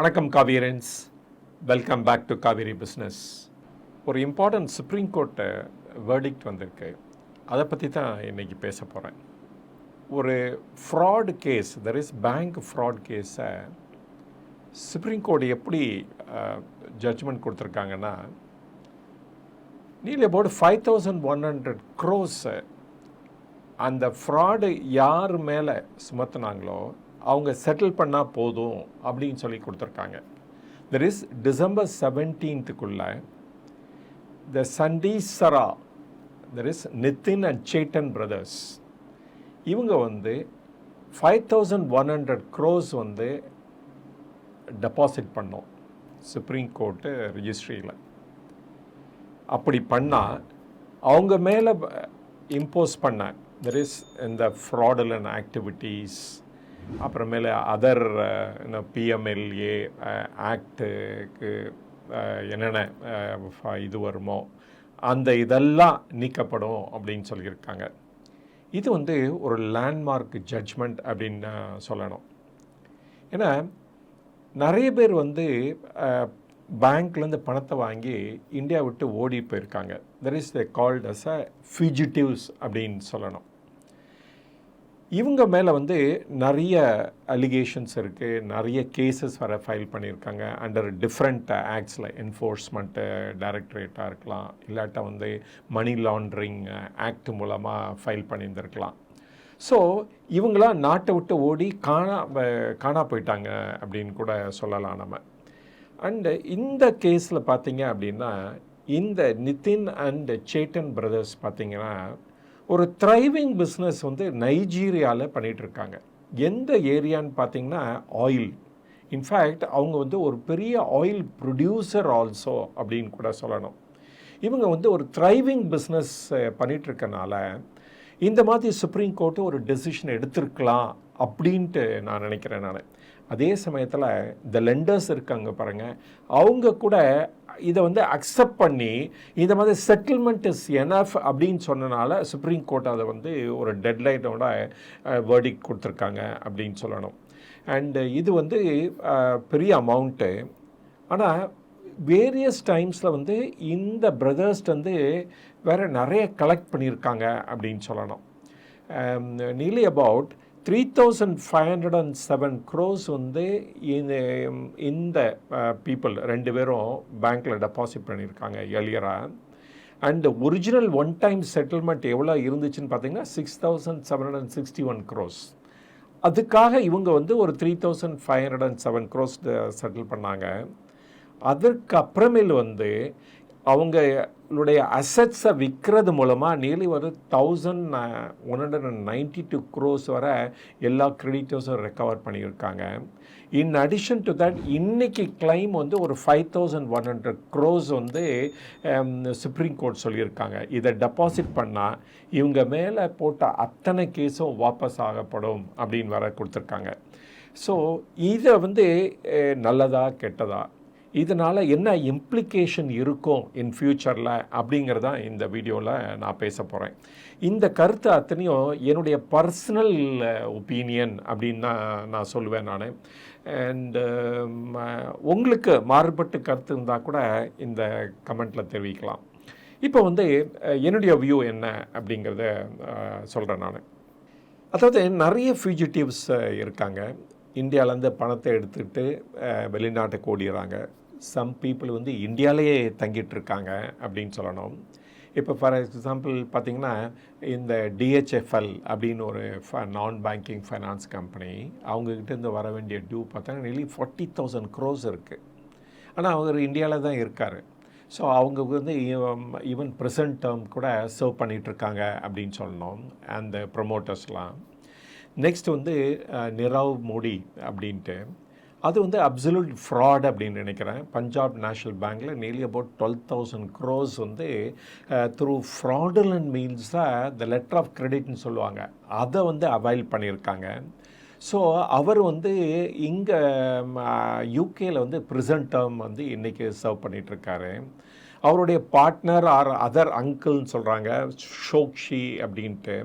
வணக்கம் காவியரன்ஸ் welcome back to Kaveri business ஒரு important supreme court verdict வந்திருக்கு. அதை பற்றி தான் இன்றைக்கி பேச போகிறேன் ஒரு fraud case there is bank fraud கேஸை சுப்ரீம் கோர்ட் எப்படி ஜட்ஜ்மெண்ட் கொடுத்துருக்காங்கன்னா nearly about five thousand one hundred க்ரோஸை அந்த ஃப்ராடு யார் மேலே சுமத்துனாங்களோ அவங்க செட்டில் பண்ணால் போதும் அப்படின்னு சொல்லி கொடுத்துருக்காங்க. There is December செவன்டீன்த்துக்குள்ள the Sandesara there is Nitin and Chetan brothers இவங்க வந்து five thousand one hundred crores வந்து டெபாசிட் பண்ணோம் சுப்ரீம் கோர்ட்டு ரிஜிஸ்ட்ரியில் அப்படி பண்ணால் அவங்க மேலே இம்போஸ் uh, பண்ண தெர் இஸ் இந்த ஃப்ராடுலன் ஆக்டிவிட்டீஸ் அப்புறமேல அதர் பிஎம்எல்ஏ ஆக்டுக்கு என்னென்ன இது வருமோ அந்த இதெல்லாம் நீக்கப்படும் அப்படின்னு சொல்லியிருக்காங்க. இது வந்து ஒரு லேண்ட்மார்க் ஜட்ஜ்மெண்ட் அப்படின்னு சொல்லணும். ஏன்னா நிறைய பேர் வந்து பேங்க்லேருந்து பணத்தை வாங்கி இந்தியா விட்டு ஓடி போயிருக்காங்க. There is they called as a fugitives அப்படின்னு சொல்லணும். இவங்க மேலே வந்து நிறைய அலிகேஷன்ஸ் இருக்குது நிறைய கேசஸ் வர ஃபைல் பண்ணியிருக்காங்க. அண்டர் டிஃப்ரெண்ட் ஆக்ட்ஸில் என்ஃபோர்ஸ்மெண்ட்டு டைரக்டரேட்டாக இருக்கலாம். இல்லாட்டா வந்து மணி லாண்ட்ரிங் ஆக்ட் மூலமாக ஃபைல் பண்ணியிருந்திருக்கலாம். ஸோ இவங்களாம் நாட்டை விட்டு ஓடி காணா காணா போயிட்டாங்க அப்படின்னு கூட சொல்லலாம் நம்ம. அண்டு இந்த கேஸில் பார்த்தீங்க அப்படின்னா இந்த நிதின் அண்ட் சேட்டன் பிரதர்ஸ் பார்த்தீங்கன்னா ஒரு த்ரைவிங் பிஸ்னஸ் வந்து நைஜீரியாவில் பண்ணிகிட்ருக்காங்க இருக்காங்க எந்த ஏரியான்னு பார்த்தீங்கன்னா ஆயில் இன்ஃபேக்ட் அவங்க வந்து ஒரு பெரிய ஆயில் ப்ரொடியூசர் ஆல்சோ அப்படின்னு கூட சொல்லணும். இவங்க வந்து ஒரு த்ரைவிங் பிஸ்னஸ் பண்ணிகிட்ருக்கனால இந்த மாதிரி சுப்ரீம் கோர்ட்டு ஒரு டெசிஷன் எடுத்திருக்கலாம் அப்படின்ட்டு நான் நினைக்கிறேன் நான். அதே சமயத்தில் இந்த லெண்டர்ஸ் இருக்காங்க பாருங்கள் அவங்க கூட இதை வந்து அக்செப்ட் பண்ணி இந்த மாதிரி செட்டில்மெண்ட் இஸ் எனஃப் அப்படின்னு சொன்னனால சுப்ரீம் கோர்ட் அதை வந்து ஒரு டெட்லைனோட வேர்டிக் கொடுத்துருக்காங்க அப்படின்னு சொல்லணும். அண்டு இது வந்து பெரிய அமௌண்ட்டு ஆனால் வேரியஸ் டைம்ஸில் வந்து இந்த பிரதர்ஸ்ட் வந்து வேறு நிறைய கலெக்ட் பண்ணியிருக்காங்க அப்படின்னு சொல்லணும். Nearly about three thousand five hundred and seven crores வந்து இந்த இந்த uh, பீப்புள் ரெண்டு பேரும் பேங்க்கில் டெபாசிட் பண்ணியிருக்காங்க எளியராக and original one time settlement எவ்வளோ இருந்துச்சுன்னு பார்த்தீங்கன்னா six thousand seven hundred and sixty one crores அதுக்காக இவங்க வந்து ஒரு three thousand five hundred and seven crores settle பண்ணாங்க. அதற்கு அப்புறமேல் வந்து அவங்களுடைய அசட்ஸை விற்கிறது மூலமாக நியர்லி ஒரு thousand one hundred and ninety two crores வரை எல்லா கிரெடிட்டர்ஸும் ரெக்கவர் பண்ணியிருக்காங்க. இன் அடிஷன் டு தட் இன்னைக்கு கிளைம் வந்து ஒரு five thousand one hundred crores வந்து சுப்ரீம் கோர்ட் சொல்லியிருக்காங்க. இதை டெபாசிட் பண்ணால் இவங்க மேலே போட்ட அத்தனை கேஸும் வாபஸ் ஆகப்படும் அப்படின்னு வர கொடுத்துருக்காங்க. ஸோ இதை வந்து நல்லதா கெட்டதா? இதனால் என்ன இம்ப்ளிகேஷன் இருக்கும் இன் ஃப்யூச்சரில் அப்படிங்கிறதான் இந்த வீடியோவில் நான் பேச போகிறேன் இந்த கருத்து அத்தனையும் என்னுடைய பர்சனல் ஒப்பீனியன் அப்படின்னு தான் நான் சொல்லுவேன் நான். அண்டு உங்களுக்கு மாறுபட்டு கருத்து இருந்தால் கூட இந்த கமெண்ட்டில் தெரிவிக்கலாம். இப்போ வந்து என்னுடைய வியூ என்ன அப்படிங்கிறத சொல்கிறேன் நான். அதாவது நிறைய ஃபியூஜிட்டிவ்ஸ் இருக்காங்க. இந்தியாவிலேருந்து பணத்தை எடுத்துக்கிட்டு வெளிநாட்டுக்கு ஓடிடுறாங்க. சம் பீப்புள் வந்து இந்தியாவிலேயே தங்கிட்டு இருக்காங்க அப்படின்னு சொல்லணும். இப்போ ஃபார் எக்ஸாம்பிள் பார்த்தீங்கன்னா இந்த டிஹெச்எஃப்எல் அப்படின்னு ஒரு ஃப நான் பேங்கிங் ஃபைனான்ஸ் கம்பெனி அவங்கக்கிட்டேருந்து வர வேண்டிய டியூ பார்த்தாங்கன்னா நெலி ஃபார்ட்டி தௌசண்ட் க்ரோஸ் இருக்குது ஆனால் அவர் இந்தியாவில் தான் இருக்கார். ஸோ அவங்க வந்து ஈவன் ப்ரெசன்ட் டேர்ம் கூட சர்வ் பண்ணிகிட்ருக்காங்க அப்படின்னு சொல்லணும். அந்த ப்ரொமோட்டர்ஸ்லாம் நெக்ஸ்ட் வந்து நிரவ் மோடி அப்படின்ட்டு. அது வந்து அப்சல்யூட் ஃப்ராட் அப்படின்னு நினைக்கிறேன். பஞ்சாப் நேஷ்னல் பேங்க்கில் nearly about twelve thousand crores வந்து த்ரூ ஃப்ராடுலன் மீன்ஸாக த லெட்டர் ஆஃப் கிரெடிட்னு சொல்லுவாங்க. அதை வந்து அவைல் பண்ணியிருக்காங்க. ஸோ அவர் வந்து இங்கே யூகேயில் வந்து ப்ரிசன்ட் டேர்ம் வந்து இன்றைக்கி சர்வ் பண்ணிகிட்ருக்காரு அவருடைய பார்ட்னர் ஆர் அதர் அங்கிள்னு சொல்கிறாங்க ஷோக்ஷி அப்படின்ட்டு.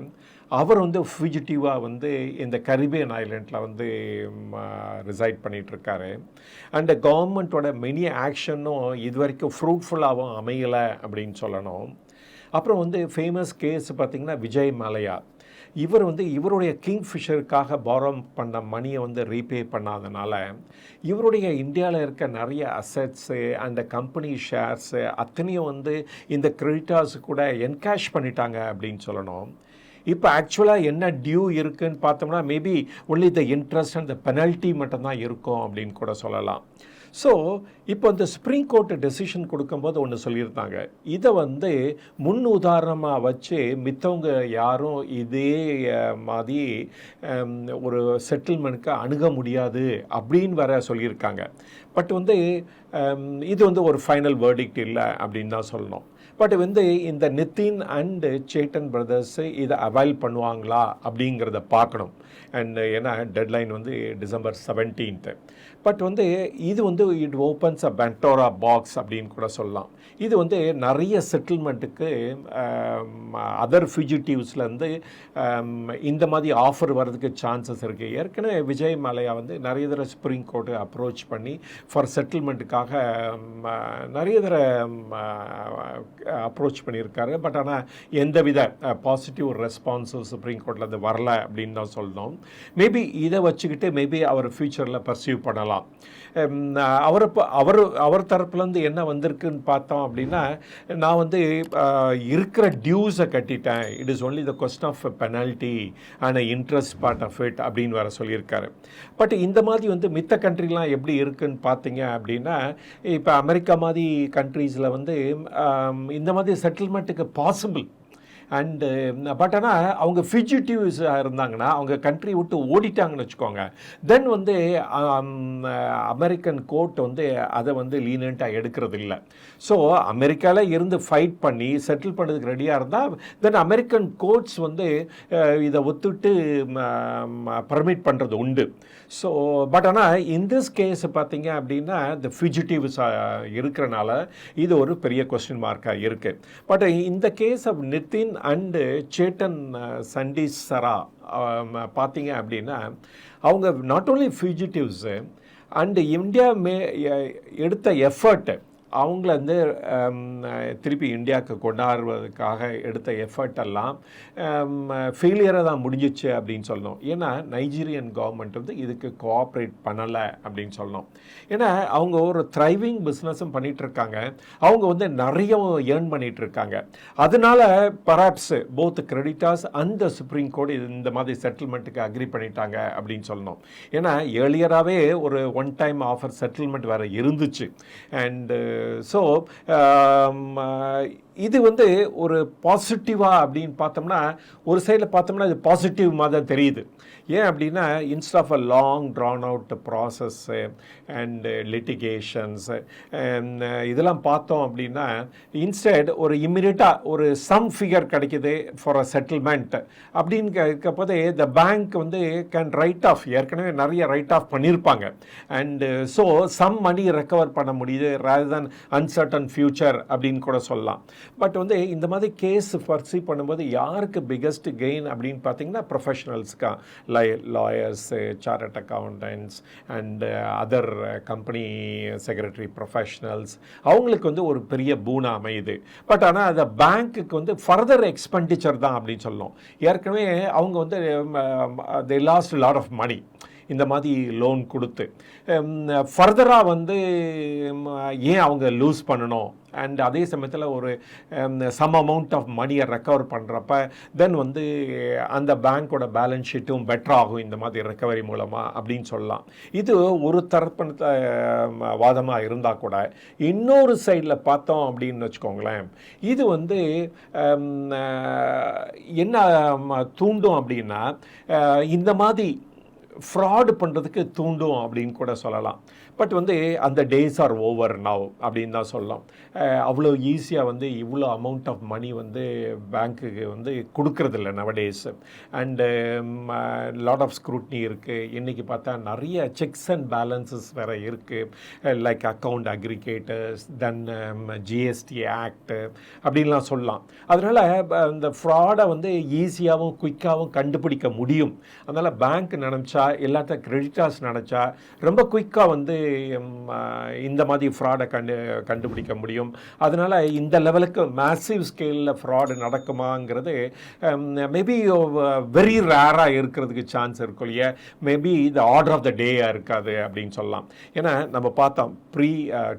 அவர் வந்து ஃபியூஜிட்டிவாக வந்து இந்த கரிபியன் ஐலண்டில் வந்து ரிசைட் பண்ணிகிட்ருக்காரு அண்டு கவர்மெண்ட்டோட மெனி ஆக்ஷனும் இது வரைக்கும் ஃப்ரூட்ஃபுல்லாகவும் அமையலை அப்படின்னு சொல்லணும். அப்புறம் வந்து ஃபேமஸ் கேஸ் பார்த்திங்கன்னா விஜய் மலையா. இவர் வந்து இவருடைய கிங்ஃபிஷருக்காக பாரம் பண்ண மணியை வந்து ரீபே பண்ணாதனால இவருடைய இந்தியாவில் இருக்க நிறைய அசட்ஸு அந்த கம்பெனி ஷேர்ஸு அத்தனையும் வந்து இந்த கிரெடிட்டார்ஸ் கூட என்கேஷ் பண்ணிட்டாங்க அப்படின்னு சொல்லணும். இப்போ ஆக்சுவலாக என்ன டியூ இருக்குதுன்னு பார்த்தோம்னா maybe only the interest and the penalty மட்டும்தான் இருக்கும் அப்படின்னு கூட சொல்லலாம். ஸோ இப்போ இந்த சுப்ரீம் கோர்ட்டு டெசிஷன் கொடுக்கும்போது ஒன்று சொல்லியிருந்தாங்க. இதை வந்து முன் உதாரணமாக வச்சு மித்தவங்க யாரும் இதே மாதிரி ஒரு செட்டில்மெண்ட்க்கு அணுக முடியாது அப்படின்னு வர சொல்லியிருக்காங்க. பட் வந்து இது வந்து ஒரு ஃபைனல் வேர்டிக்ட் இல்லை அப்படின்னு தான் சொல்லணும். பட் வந்து இந்த நிதின் அண்டு சேட்டன் பிரதர்ஸ் இதை அவைல் பண்ணுவாங்களா அப்படிங்கிறத பார்க்கணும். அண்ட் uh, ஏன்னா டெட்லைன் வந்து டிசம்பர் செவன்டீன்த்து பட் வந்து இது வந்து it opens a Pandora box அப்படின்னு கூட சொல்லலாம். இது வந்து நிறைய செட்டில்மெண்ட்டுக்கு அதர் ஃபியூஜிட்டிவ்ஸ்லேருந்து இந்த மாதிரி ஆஃபர் வர்றதுக்கு சான்சஸ் இருக்குது ஏற்கனவே விஜய் மலையா வந்து நிறைய தடவை சுப்ரீம் கோர்ட்டு அப்ரோச் பண்ணி ஃபார் செட்டில்மெண்ட்டுக்காக um, நிறைய தடவை um, அப்ரோச் பண்ணியிருக்காரு. பட் ஆனால் எந்தவித பாசிட்டிவ் ரெஸ்பான்ஸும் சுப்ரீம் கோர்ட்டில் அது வரல அப்படின்னு தான் சொல்லணும். மேபி இதை வச்சுக்கிட்டு மேபி அவர் ஃப்யூச்சரில் பர்சீவ் பண்ணலாம். Um, அவரை அவர் இப்போ அவர் அவர் தரப்புலேருந்து என்ன வந்திருக்குன்னு பார்த்தோம் அப்படின்னா நான் வந்து இருக்கிற டியூஸை கட்டிட்டேன். It is only the cost of penalty and interest part of it அப்படின்னு வர சொல்லியிருக்காரு. பட் இந்த மாதிரி வந்து மித்த கண்ட்ரிலாம் எப்படி இருக்குன்னு பார்த்தீங்க அப்படின்னா இப்போ அமெரிக்கா மாதிரி கண்ட்ரீஸில் வந்து இந்த மாதிரி செட்டில்மெண்ட்டுக்கு பாசிபிள் அண்டு பட் ஆனால் அவங்க ஃபிஜிட்டிவ்ஸாக இருந்தாங்கன்னா அவங்க கண்ட்ரி விட்டு ஓடிட்டாங்கன்னு வச்சுக்கோங்க. தென் வந்து um, uh, அமெரிக்கன் கோர்ட் வந்து அதை வந்து லீனண்ட்டாக எடுக்கிறது இல்லை ஸோ அமெரிக்காவில் இருந்து ஃபைட் பண்ணி செட்டில் பண்ணுறதுக்கு ரெடியாக இருந்தால் தென் அமெரிக்கன் கோர்ட்ஸ் வந்து uh, இதை ஒத்துட்டு um, uh, பர்மிட் பண்ணுறது உண்டு. ஸோ பட் ஆனால் இன் திஸ் கேஸ் பார்த்தீங்க அப்படின்னா இந்த ஃபியூஜிட்டிவ்ஸ் இருக்கிறனால இது ஒரு பெரிய கொஸ்டின் மார்க்காக இருக்குது பட் இந்த case of Nitin and Chetan Sandesara பார்த்தீங்க அப்படின்னா அவங்க not only ஃபியூஜிட்டிவ்ஸு and India may uh, எடுத்த எஃபர்ட்டு அவங்கள வந்து திருப்பி இந்தியாவுக்கு கொண்டாடுவதற்காக எடுத்த எஃபர்ட் எல்லாம் ஃபெயிலியராக தான் முடிஞ்சிச்சு அப்படின்னு சொல்லணும். ஏன்னா நைஜீரியன் கவர்மெண்ட் வந்து இதுக்கு கோஆப்ரேட் பண்ணலை அப்படின்னு சொல்லணும். ஏன்னா அவங்க ஒரு த்ரைவிங் பிஸ்னஸும் பண்ணிகிட்ருக்காங்க அவங்க வந்து நிறைய ஏர்ன் பண்ணிகிட்ருக்காங்க இருக்காங்க. அதனால பராப்ஸ் போத் கிரெடிட்டாஸ் அந்த சுப்ரீம் கோர்ட் இந்த மாதிரி செட்டில்மெண்ட்டுக்கு அக்ரி பண்ணிட்டாங்க அப்படின்னு சொல்லணும். ஏன்னா ஏர்லியராகவே ஒரு ஒன் டைம் ஆஃபர் செட்டில்மெண்ட் வேறு இருந்துச்சு. அண்டு ஸோ இது வந்து ஒரு பாசிட்டிவாக அப்படின்னு பார்த்தோம்னா ஒரு சைடில் பார்த்தோம்னா இது பாசிட்டிவ் மாதிரி தான் தெரியுது. ஏன் அப்படின்னா instead of a long drawn out process and litigations இதெல்லாம் பார்த்தோம் அப்படின்னா இன்ஸ்டெட் ஒரு இம்மிடியட்டாக ஒரு சம் ஃபிகர் கிடைக்கிது ஃபார் அ செட்டில்மெண்ட் அப்படின்னு கேட்கப்போதே த பேங்க் வந்து கேன் ரைட் ஆஃப் ஏற்கனவே நிறைய ரைட் ஆஃப் பண்ணியிருப்பாங்க. And so some money recover பண்ண முடியுது ரேதர் தன் அன்சர்டன் ஃபியூச்சர் அப்படின்னு கூட சொல்லலாம். பட் வந்து இந்த மாதிரி கேஸ் பர்சீவ் பண்ணும்போது யாருக்கு பிக்கஸ்ட் கெயின் அப்படின்னு பார்த்தீங்கன்னா ப்ரொஃபஷனல்ஸ்க்கா லை lawyers chartered accountants and other company secretary professionals அவங்களுக்கு வந்து ஒரு பெரிய பூனா அமையுது. பட் ஆனால் அந்த பேங்க்குக்கு வந்து ஃபர்தர் எக்ஸ்பெண்டிச்சர் தான் அப்படின்னு சொல்லணும். ஏற்கனவே அவங்க வந்து they lost lot of money இந்த மாதிரி லோன் கொடுத்து. ஃபர்தராக வந்து ஏன் அவங்க லூஸ் பண்ணணும்? அண்ட் அதே சமயத்தில் ஒரு சம் அமௌண்ட் ஆஃப் மணியை ரெக்கவர் பண்ணுறப்ப தென் வந்து அந்த பேங்க்கோட பேலன்ஸ் ஷீட்டும் பெட்டர் ஆகும் இந்த மாதிரி ரெக்கவரி மூலமாக அப்படின்னு சொல்லலாம். இது ஒரு தரப்பணத்தை வாதமாக இருந்தால் கூட இன்னொரு சைடில் பார்த்தோம் அப்படின்னு வச்சுக்கோங்களேன். இது வந்து என்ன தூண்டும் அப்படின்னா இந்த மாதிரி ஃப்ராடு பண்ணுறதுக்கு தூண்டும் அப்படின்னு கூட சொல்லலாம். பட் வந்து அந்த டேஸ் ஆர் ஓவர் நவ் அப்படின்னு தான் சொல்லலாம். அவ்வளோ ஈஸியாக வந்து இவ்வளோ அமௌண்ட் ஆஃப் மணி வந்து பேங்க்குக்கு வந்து கொடுக்கறதில்ல nowadays and lot of scrutiny இருக்குது இன்றைக்கி பார்த்தா நிறைய செக்ஸ் அண்ட் பேலன்சஸ் வேறு இருக்குது like account aggregators then GST act அப்படின்லாம் சொல்லலாம். அதனால் இந்த ஃப்ராடை வந்து ஈஸியாகவும் குயிக்காகவும் கண்டுபிடிக்க முடியும். அதனால் பேங்க் நினச்சா எல்லாத்த கிரெடிட்டாஸ் நினச்சா ரொம்ப குயிக்காக வந்து இந்த மாதிரி ஃப்ராடை கண்டு கண்டுபிடிக்க முடியும். அதனால் இந்த லெவலுக்கு மேசிவ் ஸ்கேலில் ஃப்ராடு நடக்குமாங்கிறது மேபி வெரி ரேராக இருக்கிறதுக்கு சான்ஸ் இருக்கும் இல்லையா? மேபி இது ஆர்டர் ஆஃப் த டேயாக இருக்காது அப்படின்னு சொல்லலாம். ஏன்னா நம்ம பார்த்தோம் ப்ரீ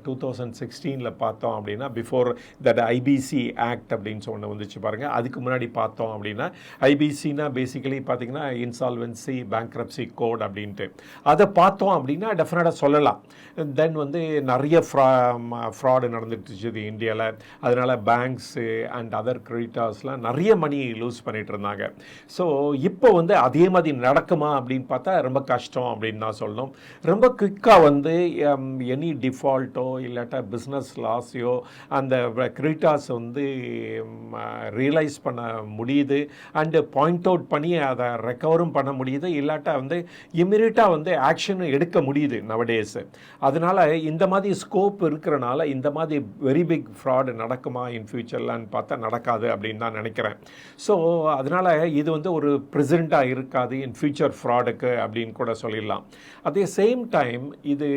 டூ தௌசண்ட் சிக்ஸ்டீனில் பார்த்தோம் அப்படின்னா பிஃபோர் தட் ஐபிசி ஆக்ட் அப்படின்னு சொன்ன வந்துச்சு பாருங்கள் அதுக்கு முன்னாடி பார்த்தோம் அப்படின்னா ஐபிசினா பேசிக்கலி பார்த்தீங்கன்னா இன்சால்வென்சி பேங்க்ரப்சி கோட் அப்படின்ட்டு. அதை பார்த்தோம் அப்படின்னா டெஃபினட்டாக சொல்லலாம். தென் வந்து நிறைய ஃப்ரா ஃப்ராடு நடந்துட்டுச்சு இந்தியாவில் அதனால் பேங்க்ஸு அண்ட் அதர் கிரெடிட்டர்ஸ்லாம் நிறைய மணி லூஸ் பண்ணிட்டு இருந்தாங்க. ஸோ இப்போ வந்து அதே மாதிரி நடக்குமா அப்படின்னு பார்த்தா ரொம்ப கஷ்டம் அப்படின்னு தான் சொல்லணும். ரொம்ப குயிக்காக வந்து எனி டிஃபால்ட்டோ இல்லாட்டா பிஸ்னஸ் லாஸையோ அந்த கிரெடிட்டர்ஸ் வந்து ரியலைஸ் பண்ண முடியுது. அண்டு பாயிண்ட் அவுட் பண்ணி அதை ரெக்கவரும் பண்ண முடியுது. இல்லாட்டா வந்து இம்மிடியட்டாக வந்து ஆக்ஷன் எடுக்க முடியுது நவடேஸ் அதனால் இந்த மாதிரி ஸ்கோப் இருக்கிறனால இந்த மாதிரி வெரி பிக் ஃப்ராடு நடக்குமா இன் ஃபியூச்சர்லான்னு பார்த்தா நடக்காது அப்படின்னு தான் நினைக்கிறேன். ஸோ அதனால் இது வந்து ஒரு ப்ரெசண்ட்டாக இருக்காது இன் ஃபியூச்சர் ஃப்ராடுக்கு அப்படின்னு கூட சொல்லிடலாம். அதே சேம் டைம் இது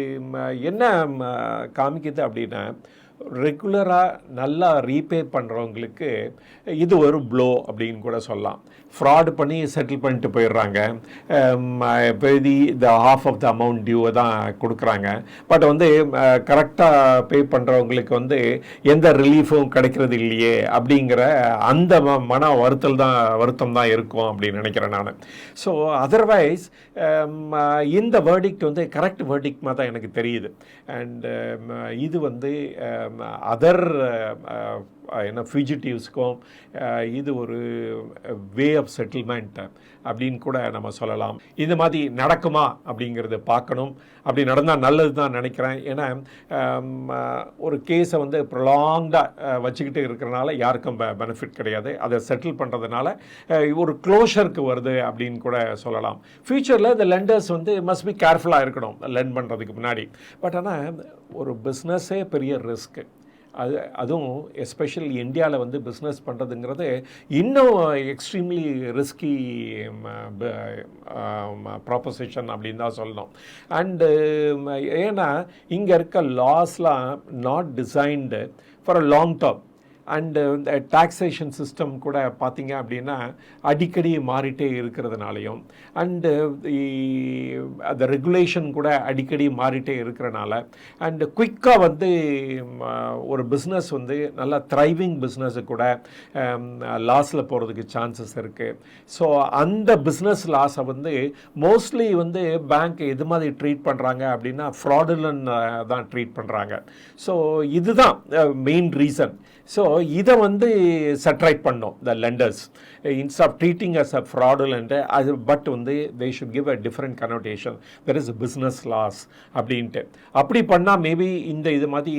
என்ன காமிக்குது அப்படின்னா ரெகுலராக நல்லா ரீபே பண்ணுறவங்களுக்கு இது ஒரு ப்ளோ அப்படின்னு கூட சொல்லலாம். ஃப்ராடு பண்ணி செட்டில் பண்ணிட்டு போயிடுறாங்க. பெதி the half of the amount டியூவை தான் கொடுக்குறாங்க. பட் வந்து கரெக்டாக பே பண்ணுறவங்களுக்கு வந்து எந்த ரிலீஃபும் கிடைக்கிறது இல்லையே அப்படிங்கிற அந்த ம- மன வருத்தல் தான் வருத்தம் தான் இருக்கும் அப்படின்னு நினைக்கிறேன் நான். ஸோ அதர்வைஸ் இந்த வேர்டிக்ட் வந்து கரெக்ட் வேர்டிக்மாக தான் எனக்கு தெரியுது. அண்ட் இது வந்து Um, uh, அதர் என்ன ஃபியூஜிட்டிவ்ஸ்க்கும் இது ஒரு வே ஆஃப் செட்டில்மெண்ட் அப்படின்னு கூட நம்ம சொல்லலாம். இந்த மாதிரி நடக்குமா அப்படிங்கிறத பார்க்கணும். அப்படி நடந்தால் நல்லது தான் நினைக்கிறேன். ஏன்னா ஒரு கேஸை வந்து ப்ரொலாங்காக வச்சுக்கிட்டு இருக்கிறனால யாருக்கும் பெனிஃபிட் கிடையாது. அதை செட்டில் பண்ணுறதுனால ஒரு க்ளோஷருக்கு வருது அப்படின்னு கூட சொல்லலாம். ஃப்யூச்சரில் இந்த லெண்டர்ஸ் வந்து மஸ்ட் பி கேர்ஃபுல்லாக இருக்கணும் லெண்ட் பண்ணுறதுக்கு முன்னாடி. பட் ஆனால் ஒரு பிஸ்னஸே பெரிய ரிஸ்க்கு அது அதுவும் எஸ்பெஷலி இந்தியாவில் வந்து பிஸ்னஸ் பண்ணுறதுங்கிறது இன்னும் எக்ஸ்ட்ரீம்லி ரிஸ்கி ப்ராப்போசிஷன் அப்படின்னு தான் சொல்லணும். அண்டு ஏன்னா இங்கே இருக்க லாஸ்லாம் not designed for a long term and இந்த டாக்ஸேஷன் சிஸ்டம் கூட பார்த்தீங்க அப்படின்னா அடிக்கடி மாறிட்டே இருக்கிறதுனாலையும். அண்டு அந்த ரெகுலேஷன் கூட அடிக்கடி மாறிட்டே இருக்கிறனால. அண்டு குயிக்காக வந்து ஒரு பிஸ்னஸ் வந்து நல்லா த்ரைவிங் பிஸ்னஸு கூட லாஸில் போகிறதுக்கு சான்சஸ் இருக்குது ஸோ அந்த பிஸ்னஸ் லாஸை வந்து மோஸ்ட்லி வந்து பேங்க் எது மாதிரி ட்ரீட் பண்ணுறாங்க அப்படின்னா ஃப்ராடுலன் தான் ட்ரீட் பண்ணுறாங்க ஸோ இதுதான் மெயின் ரீசன் ஸோ இதை வந்து சட்ரைட் பண்ணோம் the lenders instead of treating us a fraudulent அது பட் வந்து they should give a different connotation there is business loss அப்படின்ட்டு. அப்படி பண்ணால் மேபி இந்த இது மாதிரி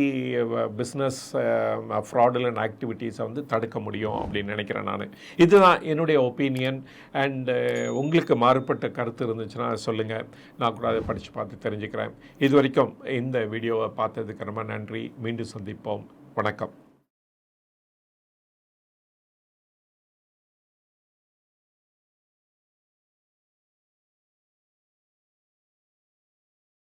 பிஸ்னஸ் ஃப்ராடுலன் ஆக்டிவிட்டீஸை வந்து தடுக்க முடியும் அப்படின்னு நினைக்கிறேன் நான். இதுதான் என்னுடைய ஒப்பீனியன் அண்டு உங்களுக்கு மாறுபட்ட கருத்து இருந்துச்சுன்னா சொல்லுங்கள் நான் கூட அதை படித்து பார்த்து தெரிஞ்சுக்கிறேன். இது வரைக்கும் இந்த வீடியோவை பார்த்ததுக்கு ரொம்ப நன்றி. மீண்டும் சந்திப்போம். வணக்கம்.